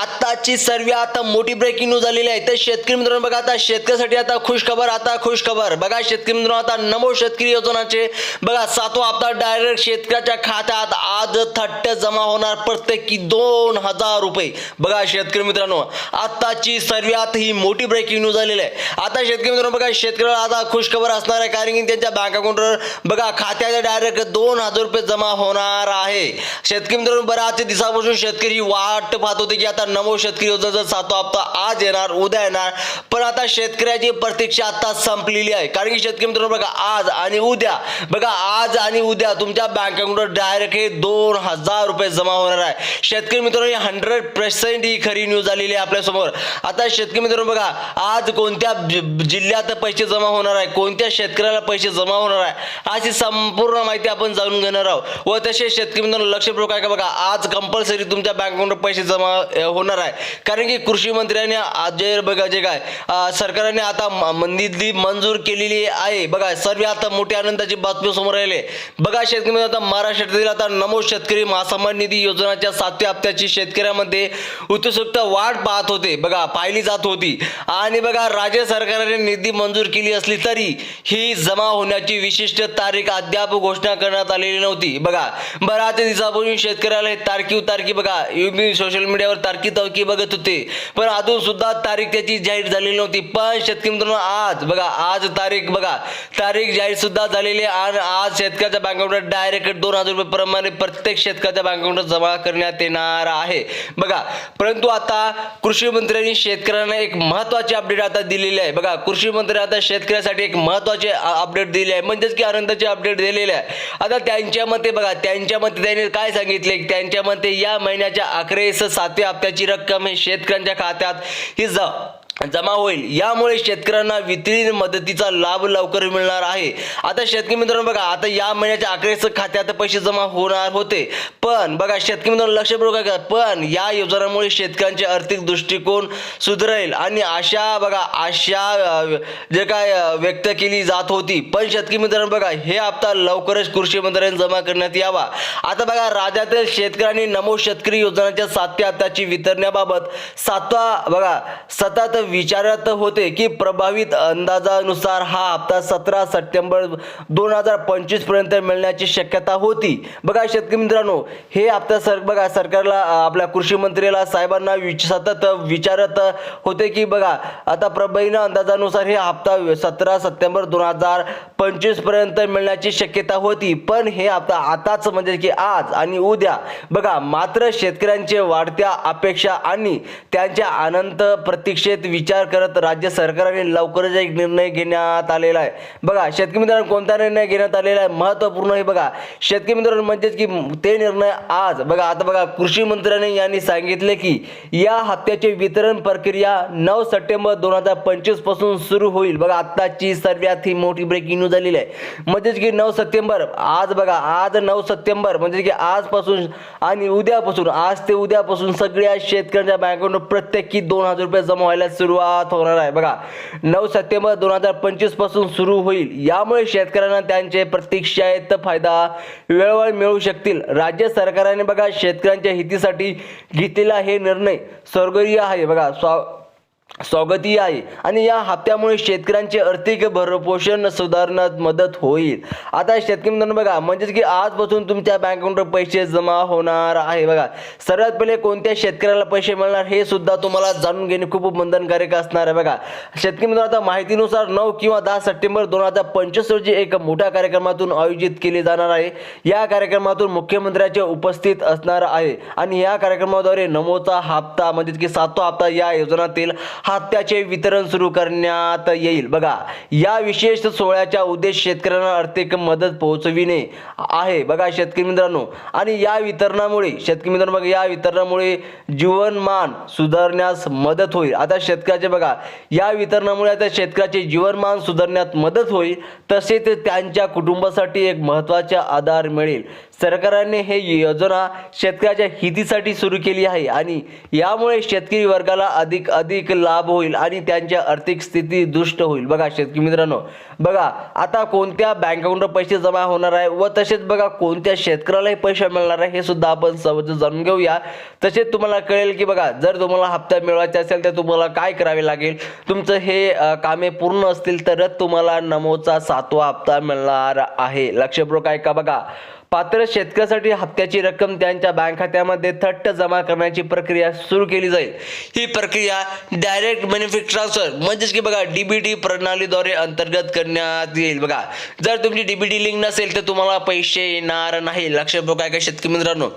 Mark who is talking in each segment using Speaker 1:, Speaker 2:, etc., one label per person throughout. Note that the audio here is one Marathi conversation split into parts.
Speaker 1: आत्ताची सर्व आता मोठी ब्रेकिंग न्यूज आलेली आहे. तर शेतकरी मित्रांनो बघा आता शेतकऱ्यासाठी आता खुश खबर आता खुश खबर बघा शेतकरी मित्रांनो आता नमो शेतकरी योजनाचे बघा सातवा हप्ता डायरेक्ट शेतकऱ्याच्या खात्यात आज थट्ट जमा होणार. प्रत्येकी दोन हजार रुपये. बघा शेतकरी मित्रांनो आत्ताची सर्वात ही मोठी ब्रेकिंग न्यूज आलेली आहे. आता शेतकरी मित्रांनो बघा शेतकऱ्याला आता खुश खबर असणार आहे. कारण की त्यांच्या बँक अकाउंटवर बघा खात्यात डायरेक्ट दोन हजार रुपये जमा होणार आहे. शेतकरी मित्रांनो बऱ्याच दिवसापासून शेतकरी वाट पाहत होते की आता नमो शेतकरी योजनेचा सातवा हप्ता आज येणार उद्या येणार पण आता शेतकऱ्याची प्रतीक्षा आता संपलेली आहे. कारण की शेतकरी मित्रांनो बघा आज आणि उद्या बघा आज आणि उद्या तुमच्या बँक अकाउंटवर डायरेक्ट हे दोन हजार रुपये जमा होणार आहे. शेतकरी मित्रांनो हंड्रेड पर्सेंट ही खरी न्यूज आलेली आहे आपल्यासमोर आता शेतकरी मित्रांनो बघा आज कोणत्या जिल्ह्यात पैसे जमा होणार आहे कोणत्या शेतकऱ्याला पैसे जमा होणार आहे अशी संपूर्ण माहिती आपण जाणून घेणार आहोत. व तसेच शेतकरी मित्रांनो लक्षपूर्वक आहे का बघा आज कंपल्सरी तुमच्या बँक अकाउंटवर पैसे जमा होणार आहे. कारण की कृषी मंत्र्यांनी आज जे बघा जे काय सरकारने आता मंदीतली मंजूर केलेली आहे. बघा सर्व आता मोठ्या आनंदाची बातमी समोर राहिले बघा शेतकरी आता महाराष्ट्रातील आता नमो शेतकरी महासन्मान निधी योजनाच्या सातव्या हप्त्याची शेतकऱ्यामध्ये उत्सुकता वाट पाहत होते. बघा पाहिली जात होती. आणि बघा राज्य सरकारने निधी मंजूर केली असली तरी ही जमा होण्याची विशिष्ट तारीख अद्याप घोषणा करण्यात आलेली नव्हती. बघा बराच दिवसापूर्वी शेतकऱ्याला तारखी तारखी बघा मी सोशल मीडियावर तारखी तारखी बघत होते पण अजून सुद्धा तारीख त्याची जाहीर झालेली नव्हती. पण शेतकरी मित्रांनो आज बघा आज तारीख बघा. तारीख जाहीर सुद्धा झालेली आहे आणि आज शेतकऱ्याच्या बँक अकाउंट डायरेक्ट दोन हजार रुपये प्रमाणे प्रत्येक शेतकऱ्याच्या बँक अकाउंट जमा करण्यात येणार आहे. बघा परंतु आता कृषी मंत्र्यांनी शेतकऱ्यांना एक महत्वाची अपडेट आता दिलेली आहे. बघा कृषी मंत्री आता शेतकऱ्यासाठी एक महत्त्वाचे अपडेट दिले आहे. म्हणजेच की आनंदाचे अपडेट दिलेले आहे. आता त्यांच्या मते बघा त्यांच्या मते त्यांनी काय सांगितले? त्यांच्या मते या महिन्याच्या अखेरीस सातव्या हप्त्याची रक्कम हे शेतकऱ्यांच्या खात्यात. ही ज जमा होईल. यामुळे शेतकऱ्यांना वितरित मदतीचा लाभ लवकर मिळणार आहे. आता शेतकरी मित्रांनो बघा आता या महिन्याच्या अखेरीस खात्यात पैसे जमा होणार होते. पण बघा शेतकरी मित्रांनो लक्ष पण या योजनामुळे शेतकऱ्यांचे आर्थिक दृष्टिकोन सुधारेल. आणि आशा बघा आशा जे काय व्यक्त केली जात होती. पण शेतकरी मित्रांनो बघा हे हप्ता लवकरच कृषी मंत्र्यांनी जमा करण्यात यावा. आता बघा राज्यातील शेतकऱ्यांनी नमो शेतकरी योजनाच्या सातव्या हप्त्याची वितरण्याबाबत सातवा बघा सतत विचारत होते की प्रभावित अंदाजानुसार हा हप्ता सतरा सप्टेंबर दोन हजार पंचवीसपर्यंत मिळण्याची शक्यता होती. बघा शेतकरी मित्रांनो हे हप्ता सर बघा सरकारला आपल्या कृषी मंत्र्याला साहेबांना विच सतत विचारत होते की बघा आता प्रभावीनं अंदाजानुसार हे हप्ता सतरा सप्टेंबर दोन हजार पंचवीसपर्यंत मिळण्याची शक्यता होती. पण हे हप्ता आताच म्हणजे की आज आणि उद्या बघा मात्र शेतकऱ्यांचे वाढत्या अपेक्षा आणि त्यांच्या अनंत प्रतीक्षेत विचार करत राज्य सरकारने लवकरच एक निर्णय घेण्यात आलेला आहे. बघा शेतकरी मित्रांनो कोणता निर्णय घेण्यात आलेला आहे? महत्त्वपूर्ण आहे बघा. शेतकरी मित्रांनो म्हणजेच की ते निर्णय आज. बघा आता बघा कृषी मंत्र्यांनी यांनी सांगितले की या हप्त्याचे वितरण प्रक्रिया नऊ सप्टेंबर दोन हजार पंचवीसपासून सुरू होईल. बघा आत्ताची सर्वात ही मोठी ब्रेकिंग न्यूज झालेली आहे. म्हणजेच की नऊ सप्टेंबर आज बघा आज नऊ सप्टेंबर म्हणजे की आजपासून आणि उद्यापासून आज ते उद्यापासून सगळ्या शेतकऱ्यांच्या बँकेवर प्रत्येकी दोन हजार रुपये जमा व्हायला सुरुवात होणार आहे. बघा नऊ सप्टेंबर दोन हजार पंचवीसपासून सुरू होईल. यामुळे शेतकऱ्यांना त्यांचे प्रतीक्षेत फायदा वेळोवेळी मिळू शकतील. राज्य सरकारने बघा शेतकऱ्यांच्या हितीसाठी घेतलेला हे निर्णय स्वर्गीय आहे. बघा स्वा स्वागती आहे. आणि या हप्त्यामुळे शेतकऱ्यांचे आर्थिक भरपोषण सुधारण्यात मदत होईल. आता शेतकरी मित्रांनो बघा म्हणजेच की आजपासून तुमच्या बँक अकाउंटवर पैसे जमा होणार आहे बघा. सर्वात पहिले कोणत्या शेतकऱ्याला पैसे मिळणार हे सुद्धा तुम्हाला जाणून घेणे खूप बंधनकारक असणार आहे बघा. शेतकरी मित्रांनो आता माहितीनुसार नऊ किंवा दहा सप्टेंबर दोन हजार पंचवीस रोजी एक मोठ्या कार्यक्रमातून आयोजित केले जाणार आहे. या कार्यक्रमातून मुख्यमंत्र्याचे उपस्थित असणार आहे. आणि या कार्यक्रमाद्वारे नमोचा हप्ता म्हणजेच की सातवा हप्ता या योजनातील हप्त्याचे वितरण सुरू करण्यात येईल. बघा या विशेष सोहळ्याचा उद्देश शेतकऱ्यांना आर्थिक मदत पोहोचविणे आहे. बघा शेतकरी मित्रांनो आणि या वितरणामुळे शेतकरी मित्रांनो बघा या वितरणामुळे जीवनमान सुधारण्यास मदत होईल. आता शेतकऱ्याचे बघा या वितरणामुळे आता शेतकऱ्याचे जीवनमान सुधारण्यात मदत होईल तसेच त्यांच्या कुटुंबासाठी एक महत्त्वाचा आधार मिळेल. सरकारने हे योजना शेतकऱ्याच्या हितीसाठी सुरू केली आहे आणि यामुळे शेतकरी वर्गाला अधिक अधिक लाभ होईल आणि त्यांच्या आर्थिक स्थिती दुष्ट होईल. बघा शेतकरी मित्रांनो बघा आता कोणत्या बँक अकाउंटवर पैसे जमा होणार आहे व तसेच बघा कोणत्या शेतकऱ्यालाही पैसे मिळणार आहे हे सुद्धा आपण सहज जाणून घेऊया. तसेच तुम्हाला कळेल की बघा जर तुम्हाला हप्ता मिळवायचा असेल तर तुम्हाला काय करावे लागेल? तुमचं हे कामे पूर्ण असतील तरच तुम्हाला नमोचा सातवा हप्ता मिळणार आहे. लक्षपूर्वक ऐका बघा? पात्र शेतकऱ्यासाठी हप्त्याची रक्कम त्यांच्या बँक खात्यामध्ये थट्ट जमा करण्याची प्रक्रिया सुरू केली जाईल. ही प्रक्रिया डायरेक्ट बेनिफिट ट्रान्सफर म्हणजेच की बघा डीबीटी प्रणालीद्वारे अंतर्गत करण्यात येईल. बघा जर तुमची डीबीटी लिंक नसेल तर तुम्हाला पैसे येणार नाही. लक्षपूर्वक काय काय शेतकरी मित्रांनो?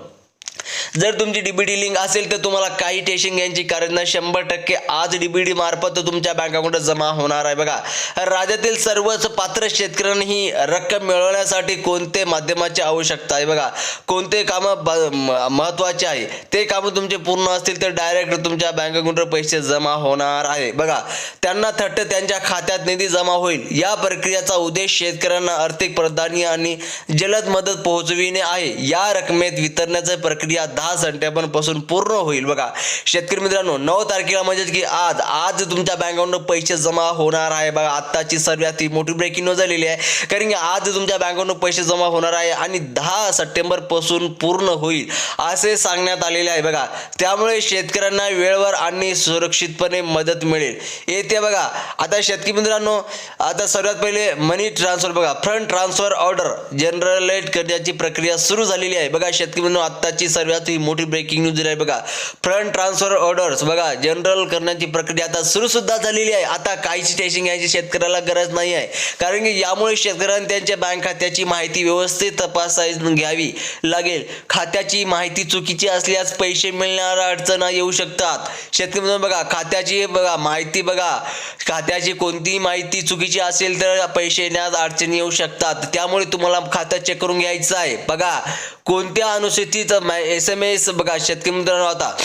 Speaker 1: जर तुमची डीबीडी लिंक असेल तर तुम्हाला काही टेन्शन घ्यायची कारण नाही. शंभर टक्के आज डीबीडी मार्फत तुमच्या बँक अकाउंट जमा होणार आहे. बघा राज्यातील सर्वच पात्र शेतकऱ्यांनी ही रक्कम मिळवण्यासाठी कोणते माध्यमाची आवश्यकता आहे? बघा कोणते कामं ब- म- महत्त्वाचे आहे? ते कामं तुमचे पूर्ण असतील तर डायरेक्ट तुमच्या बँक अकाउंटवर पैसे जमा होणार आहे. बघा त्यांना थट्ट त्यांच्या खात्यात निधी जमा होईल. या प्रक्रियेचा उद्देश शेतकऱ्यांना आर्थिक प्राधान्य आणि जलद मदत पोहोचविणे आहे. या रकमेत वितरणाची प्रक्रिया दहा सप्टेंबरपासून पूर्ण होईल. बघा शेतकरी मित्रांनो नऊ तारखेला म्हणजेच की आज आज तुमच्या बँक अकाउंटवर पैसे जमा होणार आहे. बघा आत्ताची सर्वात ही मोठी ब्रेकिंग न्यूज झालेली आहे. कारण की आज तुमच्या बँक अकाउंटवर पैसे जमा होणार आहे आणि दहा सप्टेंबरपासून पूर्ण होईल असे सांगण्यात आलेले आहे. बघा त्यामुळे शेतकऱ्यांना वेळेवर आणि सुरक्षितपणे मदत मिळेल. येते बघा आता शेतकरी मित्रांनो आता सर्वात पहिले मनी ट्रान्सफर बघा फ्रंट ट्रान्सफर ऑर्डर जनरलेट करण्याची प्रक्रिया सुरू झालेली आहे. बघा शेतकरी मित्रांनो आत्ताची सर्वात ही मोठी ब्रेकिंग न्यूज आहे. बघा फ्रंट ट्रान्सफर ऑर्डर्स बघा जनरल करण्याची प्रक्रिया आता सुरू सुद्धा झालेली आहे. आता काहीची टेन्शन घ्यायची शेतकऱ्याला गरज नाही आहे. कारण की यामुळे शेतकऱ्यांनी त्यांच्या बँक खात्याची माहिती व्यवस्थित तपासाय घ्यावी लागेल. खात्याची माहिती चुकीची असल्यास पैसे मिळणार अडचण येऊ शकतात. शेतकरी बघा खात्याची बघा माहिती बघा. खात्याची कोणतीही माहिती चुकीची असेल तर पैसे येण्यास अडचणी येऊ शकतात. त्यामुळे तुम्हाला खातं चेक करून घ्यायचं आहे. बघा कोणत्या अनुसूचित एस एस एम एस बघा. शेतकरी मित्रांनो आता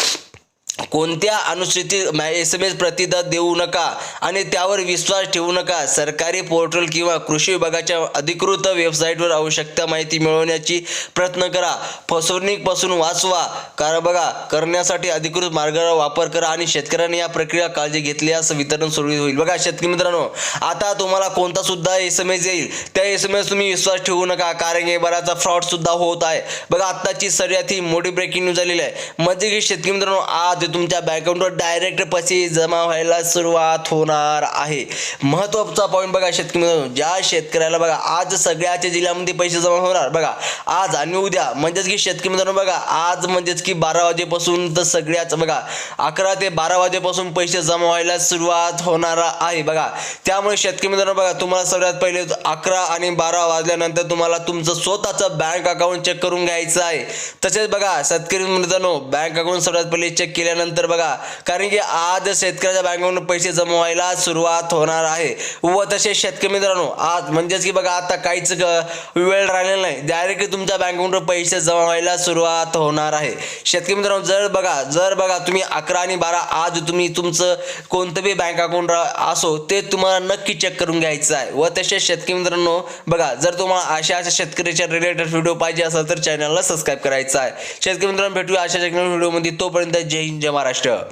Speaker 1: कोणत्या अनुसूचित एस एम एस प्रतिदा देऊ नका आणि त्यावर विश्वास ठेवू नका सरकारी पोर्टल किंवा कृषी विभागाच्या अधिकृत वेबसाईटवर आवश्यकता माहिती मिळवण्याची प्रयत्न करा. फसवणूकपासून वाचवा. कारण बघा करण्यासाठी अधिकृत मार्गाचा वापर करा आणि शेतकऱ्यांनी या प्रक्रिया काळजी घेतल्यास वितरण सुरळीत होईल. बघा शेतकरी मित्रांनो आता तुम्हाला कोणता सुद्धा एस एम एस येईल. त्या एस एम एस तुम्ही विश्वास ठेवू नका कारण हे बराचसा फ्रॉड सुद्धा होत आहे. बघा आत्ताची सर्वात ही मोठी ब्रेकिंग न्यूज झालेली आहे. म्हणजे की शेतकरी मित्रांनो आज तुमच्या बँक अकाउंटवर डायरेक्ट पैसे जमा व्हायला सुरुवात होणार आहे. महत्त्वाचा पॉईंट बघा शेतकरी ज्या शेतकऱ्याला बघा आज सगळ्याच्या जिल्ह्यामध्ये पैसे जमा होणार. बघा आज आणि उद्या. म्हणजेच की शेतकरी मित्रांनो बघा आज म्हणजेच की बारा वाजेपासून तर सगळ्याच बघा अकरा ते बारा वाजेपासून पैसे जमा व्हायला सुरुवात होणार आहे. बघा त्यामुळे शेतकरी मित्रांनो बघा तुम्हाला सगळ्यात पहिले अकरा आणि बारा वाजल्यानंतर तुम्हाला तुमचं स्वतःचं बँक अकाउंट चेक करून घ्यायचं आहे. तसेच बघा शेतकरी मित्रांनो बँक अकाउंट सगळ्यात पहिले चेक केल्यानंतर बघा कारण की आज शेतकऱ्याच्या बँक पैसे जमा व्हायला सुरुवात होणार आहे. व तसेच शेतकरी मित्रांनो आज म्हणजेच की बघा आता काहीच वेळ राहिलेला नाही. डायरेक्ट तुमच्या बँक पैसे जमा व्हायला सुरुवात होणार आहे. शेतकरी मित्रांनो जर बघा जर बघा तुम्ही अकरा आणि बारा आज तुम्ही तुमचं कोणतं बी बँक अकाउंट असो ते तुम्हाला नक्की चेक करून घ्यायचं आहे. व तसेच शेतकरी मित्रांनो बघा जर तुम्हाला अशा अशा शेतकऱ्याच्या रिलेटेड व्हिडिओ पाहिजे असेल तर चॅनलला सबस्क्राईब करायचं आहे. शेतकरी मित्रांनो भेटूया अशा व्हिडिओमध्ये तोपर्यंत जय हिंद जय महाराष्ट्र.